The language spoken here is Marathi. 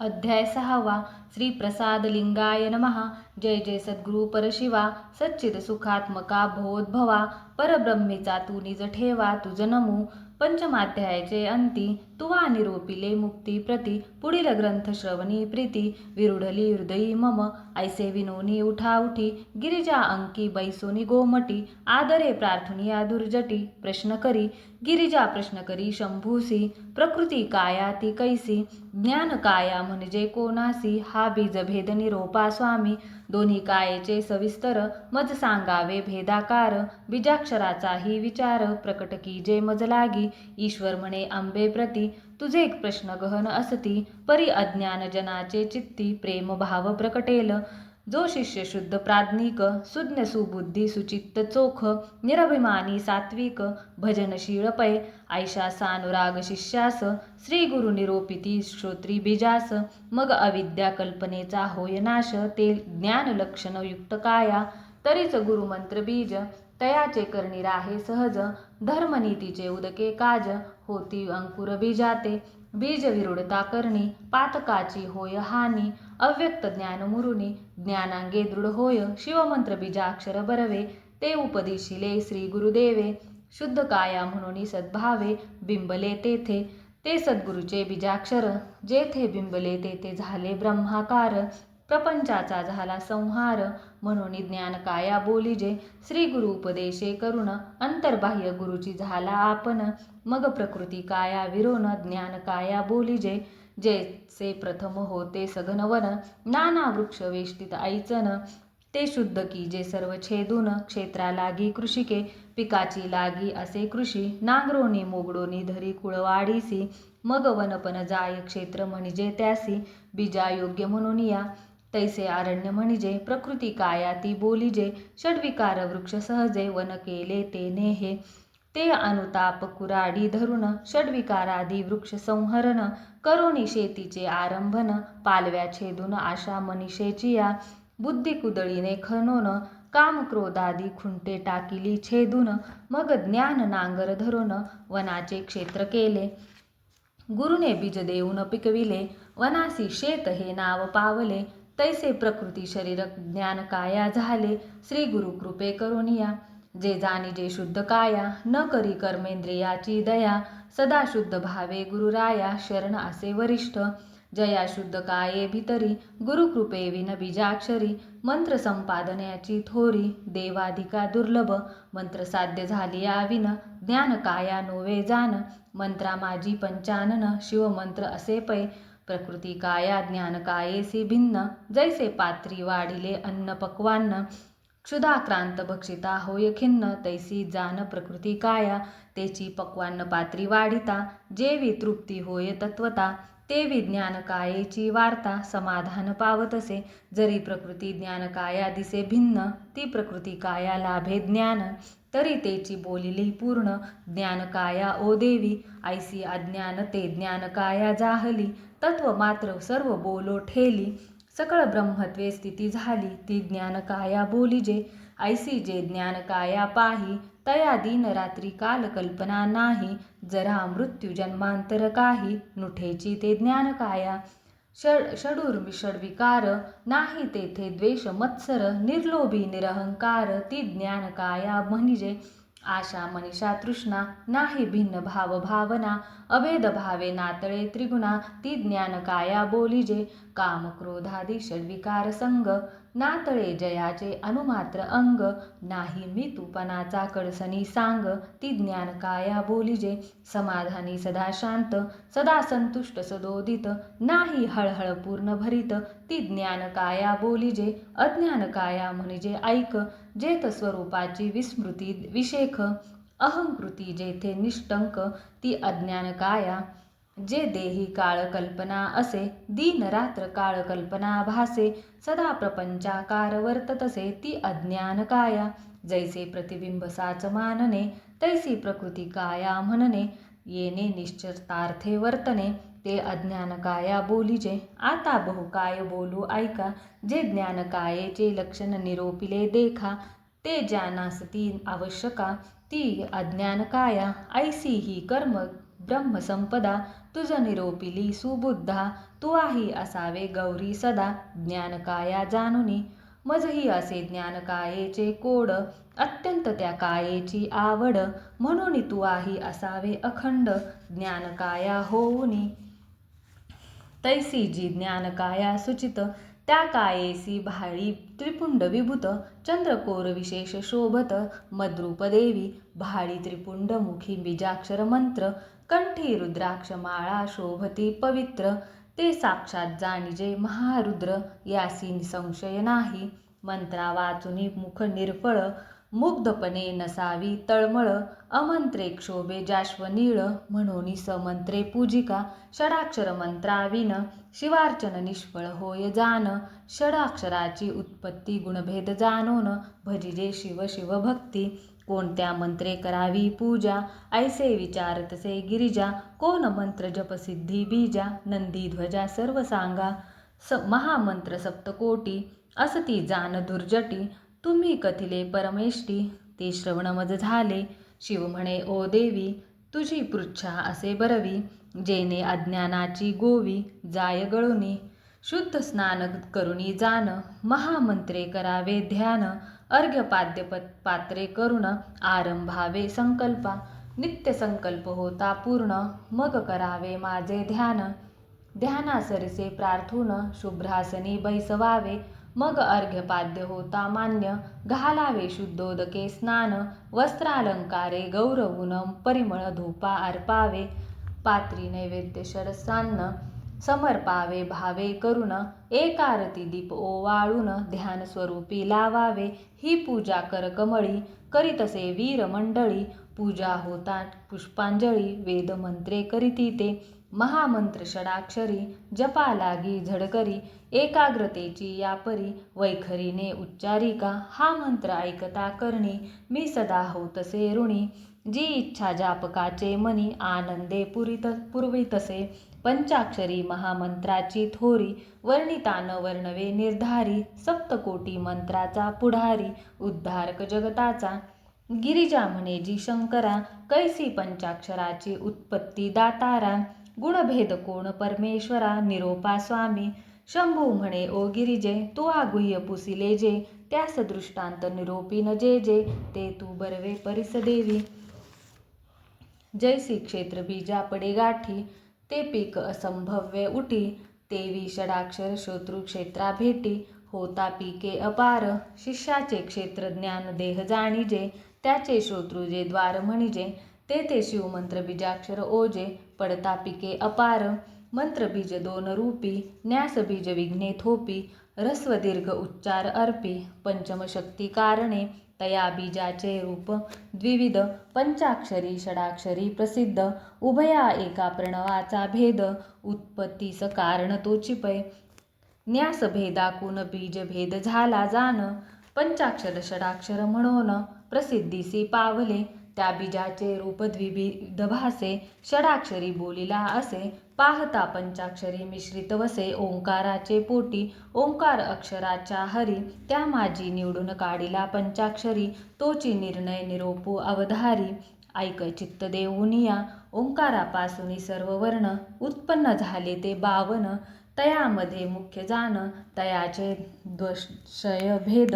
अध्याय सहावा श्री प्रसाद लिंगाय नमहा जय जय सद्गुरु परशिवा सच्चिद सुखात्मका भोद्भवा परब्रह्मीचा तू निज ठेवा तुझ नमू. पंचमाध्यायाचे अंती तुवा निरोपिले मुक्ती प्रती पुढील ग्रंथ श्रवणी प्रीती विरुढली हृदयी मम ऐसे विनोनी उठा उठी गिरिजा अंकी बैसोनी गोमटी आदरे प्रार्थनिया दुर्जटी प्रश्न करी गिरिजा प्रश्न करी शंभूसी प्रकृती काया ती कैसी ज्ञान काया म्हणजे कोणासी हा बीज भेद निरोपा स्वामी दोन्ही कायेचे सविस्तर मज सांगावे भेदाकार बीजाक्षराचाही विचार प्रकट की जे मज लागी ईश्वर म्हणे आंबे प्रती तुझे एक प्रश्न गहन असती परी अज्ञान जनाचे चित्ती प्रेम भाव प्रकटेल. जो शिष्य शुद्ध प्राज्ञिक सुज्ञ सुबुद्धी सुचित्त चोख निरभिमानी सात्विक भजनशीळ पै. ऐशा सानुराग शिष्यास श्री गुरु निरोपिती श्रोत्री बीजास मग अविद्या कल्पनेचा होय नाश ते ज्ञान लक्षण युक्त काया. तरीच गुरुमंत्र बीज तयाचे करणी राहे सहज धर्मनीतीचे उदके काज होती अंकुर बीजाते. बीज विरुडता करणी पातकाची होय हानी अव्यक्त ज्ञान मुरुनी ज्ञानांगे दृढ होय शिवमंत्र बीजाक्षर बरवे ते उपदिशिले श्री गुरुदेवे. शुद्ध काया म्हणून सद्भावे बिंबले तेथे ते सद्गुरूचे बीजाक्षर जेथे बिंबले तेथे झाले ब्रह्माकार. प्रपंचाचा झाला संहार म्हणून ज्ञान काया बोलिजे श्री गुरु उपदेशे करुण अंतर्बाह्य गुरुची झाला आपण. मग प्रकृती काया विरोन ज्ञान काया बोलिजे जेचे प्रथम होते सघनवन नाना वृक्ष वेष्टित ऐचन ते शुद्ध की जे सर्व छेदून क्षेत्रा लागी कृषिके पिकाची लागी असे कृषी. नांगरोनी मोगडोनी धरी कुळवाडीसी मग वनपन जाय क्षेत्र म्हणजे त्यासी. बीजा योग्य म्हणून या. तैसे आरण्य म्हणजे प्रकृती काया ती बोलिजे षडविकार वृक्ष सहजे वन केले ते नेहे. ते अनुताप कुराडी धरुण षडविकारादी वृक्ष संहरण करोणी शेतीचे आरंभन पालव्या छेदून आशा मनिषेची या बुद्धी कुदळीने खणून काम क्रोधादी खुंटे टाकिली छेदून मग ज्ञान नांगर धरून वनाचे क्षेत्र केले. गुरुने बीज देऊन पिकविले वनासी शेत हे नाव पावले तैसे प्रकृती शरीर ज्ञान काया झाले श्री गुरु कृपे करुनिया जे जाणी जे शुद्ध काया न करी कर्मेंद्रियाची दया. सदा शुद्ध भावे गुरुराया शरण असे वरिष्ठ. जया शुद्ध काये भितरी गुरुकृपे विन बीजाक्षरी. मंत्र संपादनाची थोरी देवाधिका दुर्लभ. मंत्र साध्य झाली विन ज्ञान काया नोवे जान. मंत्रा माझी पंचानन शिवमंत्र असे पै. प्रकृती काया ज्ञान कायेसी भिन्न जैसे पात्री वाढिले अन्न पक्वान्न क्षुधाक्रांत भक्षिता होय खिन्न तैसी जान प्रकृती काया तेची पक्वान्न पात्री वाढिता जेवी तृप्ती होय तत्वता ते विज्ञान कायेची वार्ता समाधान पावतसे जरी प्रकृती ज्ञान काया दिसे भिन्न ती प्रकृती काया लाभे ज्ञान. तरी तेची बोलिली पूर्ण ज्ञान काया ओ देवी. ऐसी अज्ञान ते ज्ञान काया जाहली. तत्व मात्र सर्व बोलो ठेली. सकळ ब्रह्मत्वे स्थिती झाली. ती ज्ञान काया बोलिजे ऐसी जे ज्ञान काया पाही तया दिन रात्री काल कल्पना नाही. जरा मृत्यू जन्मांतर काही नुठेची ते ज्ञान काया षड षडूर विकार नाही तेथे द्वेष मत्सर निर्लोभी निरहंकार ती ज्ञान काया म्हणजे आशा मनीषा तृष्णा नाही भिन्न भाव भावना अभेद भावे नातळे त्रिगुणा ती ज्ञान काया बोलिजे काम क्रोधादी षड्विकार संग नातळे जयाचे अनुमात्र अंग. नाही मी तुपणाचा कडसनी सांग. ती ज्ञान काया बोलिजे समाधानी सदा शांत सदा संतुष्ट सदोदित नाही हळहळ पूर्ण भरित. ती ज्ञान काया बोलिजे अज्ञान काया म्हणजे ऐक. जेत स्वरूपाची विस्मृती विशेख अहंकृती जेथे निष्टंक ती अज्ञान काया. जे देही काळ कल्पना असे दिनरात्र काळ कल्पना भासे सदा प्रपंचाकार वर्ततसे ती अज्ञान काया. जैसे प्रतिबिंब साच मानने तैसी प्रकृती काया म्हणणे येणे निश्चितार्थे वर्तने ते अज्ञान काया बोलिजे. आता बहुकाय बोलू ऐका जे ज्ञान कायेचे लक्षण निरोपिले देखा. ते ज्ञानास ती आवश्यका ती अज्ञान काया. ऐसी ही कर्म ब्रह्मसंपदा तुझ निरोपिली सुबुद्धा तू आही असावे गौरी सदा ज्ञानकाया जानुनी मजही असे ज्ञानकायेचे कोड अत्यंत त्या कायेची आवड म्हणून तू आही असावे अखंड ज्ञानकाया होऊनी. तैसी जी ज्ञानकाया सुचित त्या कायेसी भाळी त्रिपुंड विभूत चंद्रकोर विशेष शोभत मद्रूप देवी भाळी त्रिपुंड मुखी बीजाक्षर मंत्र कंठी रुद्राक्ष माळा शोभती पवित्र ते साक्षात जाणिजे महारुद्र यासी संशय नाही मंत्रा वाचुनी मुख निर्फळ मुग्धपणे नसावी तळमळ अमंत्रे क्षोभे जाश्वनीळ म्हणून समंत्रे पूजिका षडाक्षर मंत्राविन शिवार्चन निष्फळ होय जान षडाक्षराची उत्पत्ती गुणभेद जाणून भजिजे शिव शिव भक्ती कोणत्या मंत्रे करावी पूजा ऐसे विचारतसे गिरिजा कोण मंत्र जपसिद्धी बीजा नंदी ध्वजा सर्व सांगा स महामंत्र सप्तकोटी असती जान दुर्जटी तुम्ही कथिले परमेष्टी ते श्रवण मज झाले. शिव म्हणे ओ देवी तुझी पृच्छा असे बरवी जेने अज्ञानाची गोवी जाय गळुनी. शुद्ध स्नान करुणी जान महामंत्रे करावे ध्यान अर्घ्यपाद्य पात्रे करुण आरंभावे संकल्पा नित्य संकल्प होता पूर्ण मग करावे माझे ध्यान. ध्यानासरसे प्रार्थून शुभ्रासनी बैसवावे मग अर्घ्यपाद्य होता मान्य. घालावे शुद्धोदके स्नान वस्त्रालंकारे गौरवुनम परिमळ धूपा अर्पावे पात्री नैवेद्य शरसान्न समर्पावे भावे करुण एकारती दीप ओवाळून ध्यान स्वरूपी लावावे. ही पूजा कर कमळी करीतसे वीर मंडळी. पूजा होता पुष्पांजळी वेदमंत्रे करीती ते महामंत्र षडाक्षरी जपा लागी झडकरी एकाग्रतेची या परी वैखरीने उच्चारिका हा मंत्र ऐकता करणी मी सदा होतसे ऋणी जी इच्छा जापकाचे मनी आनंदे पुरित पुरवितसे. पंचाक्षरी महामंत्राची थोरी वर्णितान वर्णवे निर्धारी. सप्तकोटी मंत्राचा पुढारी उद्धारक जगताचा. गिरिजा म्हणे जी शंकरा कैसी पंचाक्षराची उत्पत्ती दातारा. गुणभेद कोण? परमेश्वरा निरोपा स्वामी. शंभू म्हणे ओ गिरिजे तू आगुह्य पुसिले जे. त्यास दृष्टांत निरोपी न जे जे. ते तू बरवे परिस देवी. जैसी क्षेत्र बीजा पडे गाठी. ते पीक असंभव्य उठी. तेवी षडाक्षर शत्रुक्षेत्रा भेटी. होता पिके अपार. शिष्याचे क्षेत्र ज्ञान देह जाणीजे. त्याचे शोत्रुजे द्वार म्हणजे. ते ते शिवमंत्र बीजाक्षर ओजे पडता पिके अपार मंत्रबीज दोन रूपी न्यास बीज विघ्ने थोपी रस्व दीर्घ उच्चार अर्पी पंचमशक्ती कारणे तया बीजाचे रूप द्विविध पंचाक्षरी षडाक्षरी प्रसिद्ध उभया एका प्रणवाचा भेद उत्पत्तीस कारण तो पै न्यास भेदाकून बीज भेद झाला जाण पंचाक्षर षडाक्षर म्हणून प्रसिद्धीसी पावले त्या बीजाचे रूप द्विविध भासे षडाक्षरी बोलिला असे पाहता पंचाक्षरी मिश्रित वसे ओंकाराचे पोटी ओंकार अक्षराच्या हरी त्या माझी निवडून काढिला पंचाक्षरी तोची निर्णय निरोपू अवधारी. ऐक चित्त देऊनिया ओंकारापासून सर्व वर्ण उत्पन्न झाले ते बावन. तयामध्ये मुख्य जाण तयाचे द्वशय भेद